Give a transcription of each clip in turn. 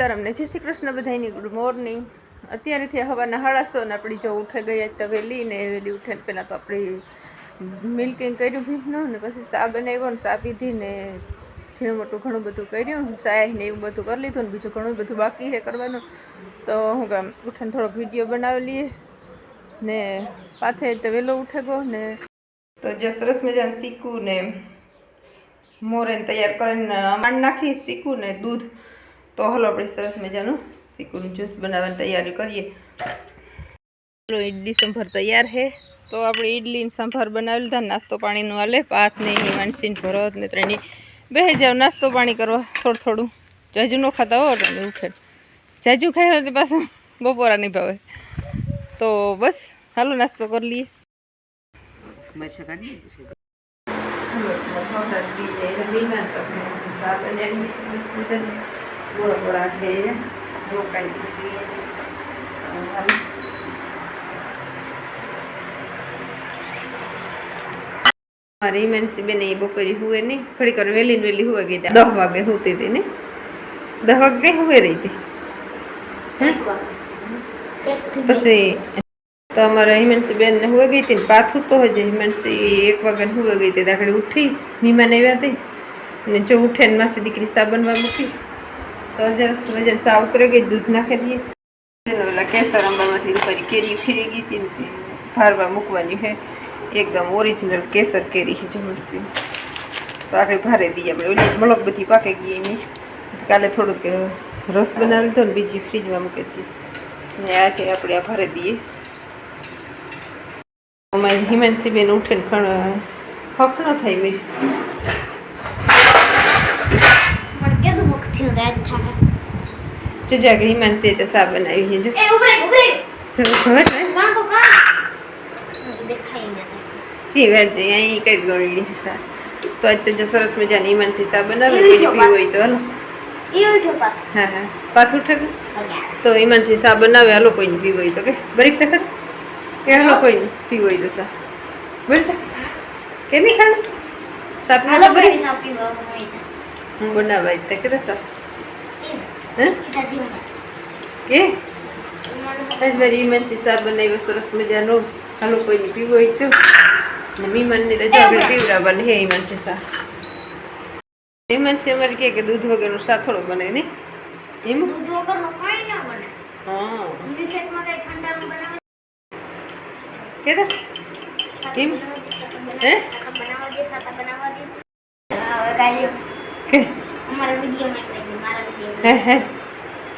સીતારામ ને જય શ્રી કૃષ્ણ બધાની ગુડ મોર્નિંગ અત્યારેથી હવાના સાડા ને આપણી જો ઉઠે ગઈ તો વહેલી ને વહેલી ઉઠે પહેલાં તો આપણે મિલ્કિંગ કર્યું ભીનું ને પછી સા બનાવ્યો ને ચા પીધી ને ઝીણું મોટું ઘણું બધું કર્યું ચાય ને એવું બધું કરી લીધું ને બીજું ઘણું બધું બાકી છે કરવાનું. તો હું કામ ઉઠીને થોડોક વીડિયો બનાવી લઈએ ને પાથે તો વહેલો ઉઠે ગયો ને તો જે સરસ મજાનું શીખું ને મોરેને તૈયાર કરીને માંડ નાખી શીખું ને દૂધ તો હલો આપણે સરસ મજાનું શીકુનું જ્યુસ બનાવવાની તૈયારી કરીએ. ચલો ઇડલી સંભાર તૈયાર છે તો આપણે ઇડલીને સંભાર બનાવી લીધા. નાસ્તો પાણીનું હાલે. પાક ને માનસીન ભરત ને ત્રણેય બે જાવ નાસ્તો પાણી કરવા થોડું થોડું. જાજુ ન ખાતા હો તમે ઉઠે જાજુ ખાય એટલે પાછું બપોરા નહીં ભાવે તો બસ હાલો નાસ્તો કરી લઈએ. બોળા બોળા છે રોકાઈ દીધી મારી હિમાંશી બેન એ બપોરે હુએ નહીં ઘડીક વાર વહેલી વહેલી હુએ ગઈ દસ વાગે હુતી હતી ને દસ વાગે કઈ હુએ રહી હતી પછી તો અમારા હિમાંશી બેન હુએ ગઈ હતી ને પાછું તો હજી હિમાંશી એક વાગે હુએ ગઈ હતી દાખલે ઉઠી મહેમાન આવ્યા હતી અને જો ઉઠે ને માસી દીકરી સાબનવા મૂકી તો જરસ વજન સા ઉતરે ગઈ દૂધ નાખી દઈએ ઓલા કેસર આંબામાંથી ઉપર કેરી ફીરી ગઈ હતી ને તે ભારવા મૂકવાની છે એકદમ ઓરિજિનલ કેસર કેરી છે, જો મસ્તી. તો આગળ ભારે દઈએ આપણે. ઓલી મલક બધી પાકે ગઈ એની. કાલે થોડુંક રસ બનાવેલો લીધો ને બીજી ફ્રીજમાં મૂકી હતી. ને આજે આપણે આ ભારે દઈએ. અમારી હિમાંશી બેન ઉઠે ને ખણ હક ન થાય મેરી. મુખ થયું જો જાગડી હિમાંશી તો સા બનાવી છે જો. ખબર ને કાંકો કાં દેખાય નથી જી વાત છે અહીં કઈ ગોળી સા તો આજ તો જો સરસ મજાની હિમાંશી સા બનાવે પીવું હોય તો હાલો. હા હા. કે? અગિયાર તો હિમાંશી સા બનાવે હાલો કોઈને પીવું હોય તો કે? બરીક તખત કે હાલો કોઈને પીવું હોય તો સા બોલ કે નહીં ખાવું સાપ ના બરી સાપી હોય તો. હું બનાવવા જ તે કે સા એમ. હે? ઈટા જીવને. કે? આજ મારી હિમાંશી સા બનાવ્યો સરસ મજાનો. હાલો કોઈને પીવો હોય તો. ને મીમાનને તો જો આપણે પીવડાવવાની હે હિમાંશી સા ઈમાનસી અમારે કહે કે દૂધ વગરનું સા થોડો બને નહીં? એમ? દૂધ વગરનું કાંઈ ના બને. હા. મિલ્કશેકમાં કાંઈ ઠંડાનું બનાવે કે એમ? હે? બનાવવા દે સાતા બનાવવા દે હા, હવે ગાળ્યો. કે?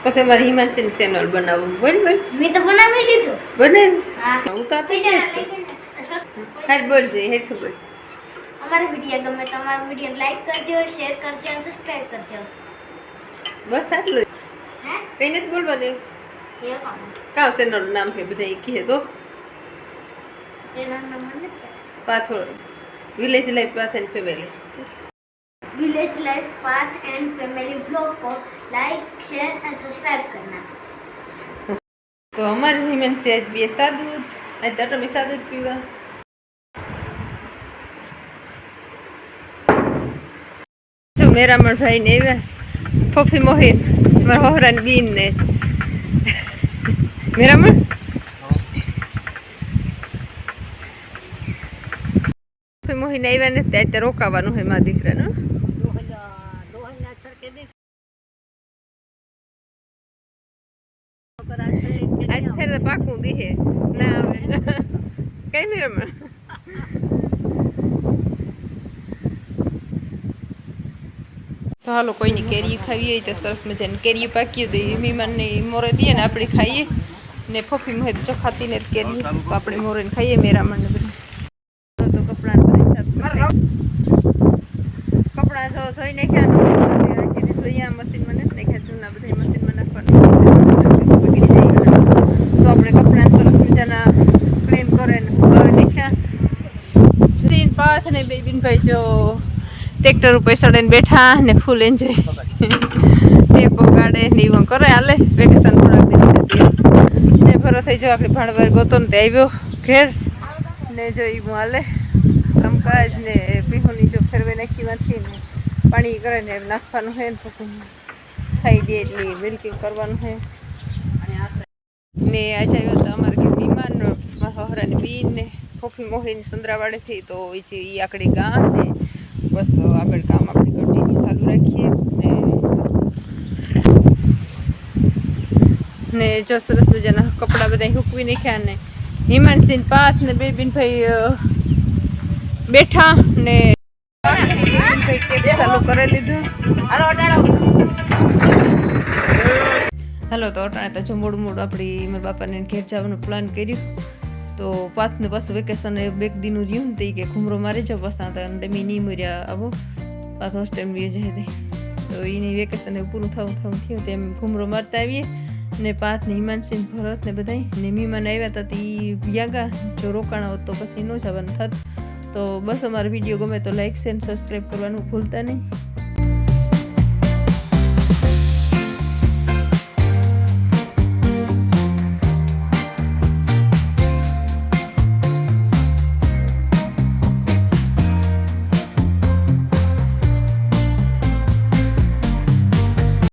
પછી મારે હિમાંશીની ચેનલ બનાવવું. બોલ બોલ. મેં તો બનાવી લીધું. બને હું. તો આપી. હાલ બોલજે હે ખબર. અમારા વીડિયો ગમે તો અમારા વીડિયો લાઈક કરજો શેર કરજો અને સબસ્ક્રાઇબ કરજો. બસ આટલું હે? કઈ નથી બોલવાનું. કાં ચેનલ નામ છે બધા કહે તો? ચેનલનું પાછળ village life part and family village life path and family vlog को लाइक शेयर एंड सब्सक्राइब करना તો અમારી હિમાંશી આજ બે સાદું જ આજ તો તમે સાદું જ પીવા જો મેરામણ ભાઈ ને આવ્યા ફોફી મોહિત મારા હોહરાની બીન ને મેરામણ ફોફી મોહીને આવ્યા ને ત્યાં ત્યાં રોકાવાનું હોય મારા દીકરાનું ફેર તો પાકું દીહે ના આવે કઈ મેરામણ તો હાલો કોઈની કેરી ખાવી હોય તો સરસ મજાની કેરી પાકી તો એ મહેમાનને મોરે દઈએ ને આપણે ખાઈએ ને ફોફી મહે તો ખાતી ને કેરી તો આપણે મોરે ખાઈએ મેરામણ ને બધું તો કપડાં કપડાં ધોઈ નાખ્યા મશીનમાં નથી નાખ્યા જૂના બધા મશીનમાં નાખવાનું બગડી જાય તો આપણે કપડાં સરસ મજાના ક્લીન કરે ને ધોઈ નાખ્યા પાથ ને બે ભાઈ જો ટ્રેક્ટર ઉપર ચડીને બેઠા ને ફૂલ એન્જોય ટેપો ગાડે ને એવું કરે. હાલે વેકેશન થોડાક દિવસ ને ભરો થઈ જો આપણે ભાણવાર ગોતો ને તે આવ્યો ઘેર. ને જો એવું હાલે. કામકાજ ને પીહોની જો ફેરવે નથી ને પાણી કરે ને એમ નાખવાનું હોય ને પછી ખાઈ દે એટલે મિલ્કિંગ કરવાનું છે ને આજે આવ્યો તો અમારે બીમાર મારા બીન ને ફોફી મોહીની સુંદરાવાડેથી તો એ જે એ આકડી ગામ ને, બસ આગળ કામ આપણે કન્ટિન્યુ ચાલુ રાખીએ ને જો સરસ મજાના કપડાં બધા હૂકવી નાખ્યા ને, હિમાંશીન પાથ ને બેબીન ભાઈ બેઠા ને ચાલુ કરી લીધું હાલો તો અટાણે તો જો મોડું મોડું આપણી મારા બાપાને ઘેર જવાનું પ્લાન કર્યું. તો પાથને પાછું વેકેશન બેક દીનું રહ્યું ને તે કે ઘૂમરો મારી જાવ પસાં તો અને તમે નહીં મર્યા આવો. પાછો હોસ્ટેલ બી જાય તે તો એની વેકેશન પૂરું થવું થવું થયું તેમ ઘુમરો મારતા આવીએ ને પાથ ને હિમાંશીન ભરત ને બધાય ને મહેમાન આવ્યા હતા તે વ્યાગા. જો રોકાણા હોત તો પછી ન જવાનું થત. તો બસ અમારો વીડિયો ગમે તો લાઇક શેર સબસ્ક્રાઈબ કરવાનું ભૂલતા નહીં.